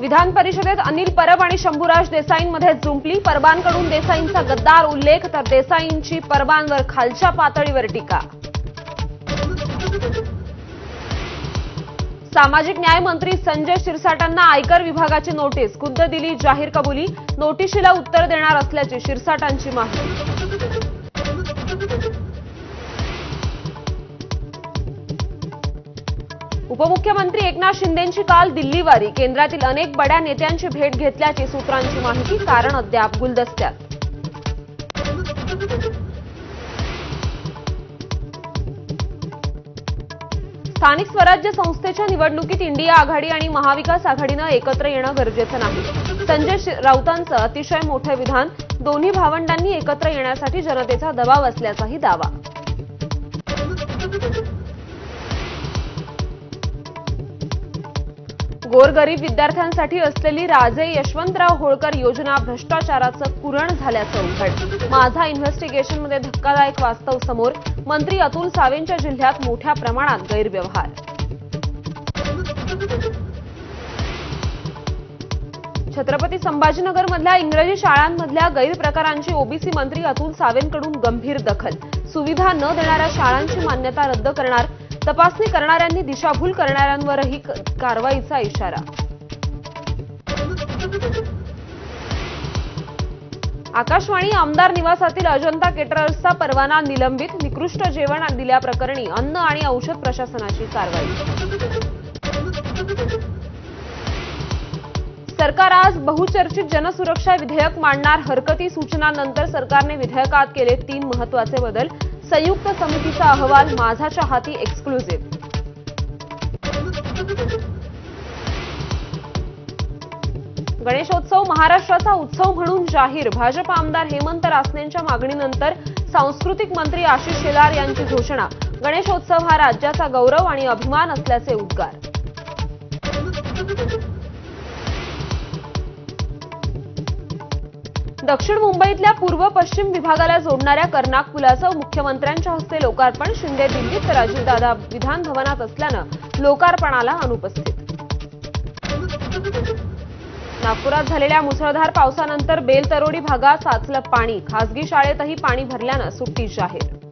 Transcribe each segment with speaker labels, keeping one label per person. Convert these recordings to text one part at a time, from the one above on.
Speaker 1: विधान परिषदेत अनिल परब आणि शंभूराज देसाईंमध्ये जुंपली. परबांकडून देसाईंचा गद्दार उल्लेख तर देसाईंची परबांवर खालच्या पातळीवर टीका. सामाजिक न्याय मंत्री संजय शिरसाटांना आयकर विभागाची नोटीस खुद्द दिली जाहीर कबुली. नोटिशीला उत्तर देणार असल्याची शिरसाटांची माहिती उपमुख्यमंत्री एकनाथ शिंदेंची काल दिल्लीवारी. केंद्रातील अनेक बड्या नेत्यांची भेट घेतल्याची सूत्रांची माहिती कारण अद्याप गुलदस्त्यात. स्थानिक स्वराज्य संस्थेच्या निवडणुकीत इंडिया आघाडी आणि महाविकास आघाडीनं एकत्र येणं गरजेचं नाही. संजय राऊतांचं अतिशय मोठं विधान दोन्ही भावंडांनी एकत्र येण्यासाठी जनतेचा दबाव असल्याचाही दावा. गोरगरीब विद्यार्थ्यांसाठी असलेली राजे यशवंतराव होळकर योजना भ्रष्टाचाराचं कुरण झाल्याचं उघड. माझा इन्व्हेस्टिगेशनमध्ये धक्कादायक वास्तव समोर मंत्री अतुल सावेंच्या जिल्ह्यात मोठ्या प्रमाणात गैरव्यवहार. छत्रपती संभाजीनगरमधल्या इंग्रजी शाळांमधल्या गैरप्रकारांची ओबीसी मंत्री अतुल सावेंकडून गंभीर दखल. सुविधा न देणाऱ्या शाळांची मान्यता रद्द करणार तपासणी करणाऱ्यांनी दिशाभूल करणाऱ्यांवरही कारवाईचा इशारा. आकाशवाणी आमदार निवासातील अजंता केटरर्सचा परवाना निलंबित निकृष्ट जेवण दिल्याप्रकरणी अन्न आणि औषध प्रशासनाची कारवाई. सरकार आज बहुचर्चित जनसुरक्षा विधेयक मांडणार हरकती सूचनांनंतर सरकारने विधेयकात केले तीन महत्त्वाचे बदल संयुक्त समितीचा अहवाल माझाच्या हाती एक्सक्लुझिव्ह गणेशोत्सव महाराष्ट्राचा उत्सव म्हणून जाहीर. भाजप आमदार हेमंत रासनेंच्या मागणीनंतर सांस्कृतिक मंत्री आशिष शेलार यांची घोषणा. गणेशोत्सव हा राज्याचा गौरव आणि अभिमान असल्याचे उद्गार. दक्षिण मुंबईतल्या पूर्व पश्चिम विभागाला जोडणाऱ्या कर्नाक पुलाचं मुख्यमंत्र्यांच्या हस्ते लोकार्पण शिंदे दिल्लीत तर अजितदादा विधान भवनात असल्यानं लोकार्पणाला अनुपस्थित. नागपुरात झालेल्या मुसळधार पावसानंतर बेलतरोडी भागात साचलं पाणी. खासगी शाळेतही पाणी भरल्यानं सुट्टी जाहीर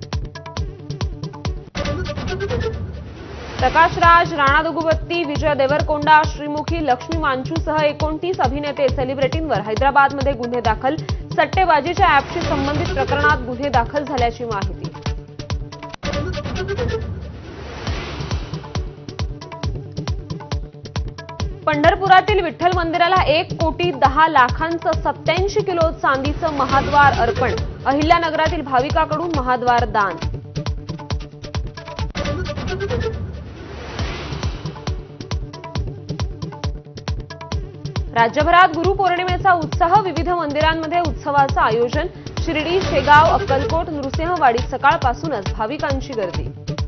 Speaker 1: प्रकाश राज राणा दुगुबत्ती विजय देवरकोंडा श्रीमुखी लक्ष्मी मांचूसह एकोणतीस अभिनेते सेलिब्रिटींवर हैदराबादमध्ये गुन्हे दाखल. सट्टेबाजीच्या ऍपशी संबंधित प्रकरणात गुन्हे दाखल झाल्याची माहिती. पंढरपुरातील विठ्ठल मंदिराला एक कोटी दहा लाखांचं सत्याऐंशी किलो चांदीचं महाद्वार अर्पण. अहिल्यानगरातील भाविकाकडून महाद्वार दान. राज्यभरात गुरुपौर्णिमेचा उत्साह विविध मंदिरांमध्ये उत्सवाचं आयोजन शिर्डी शेगाव अक्कलकोट नृसिंहवाडीत सकाळपासूनच भाविकांची गर्दी.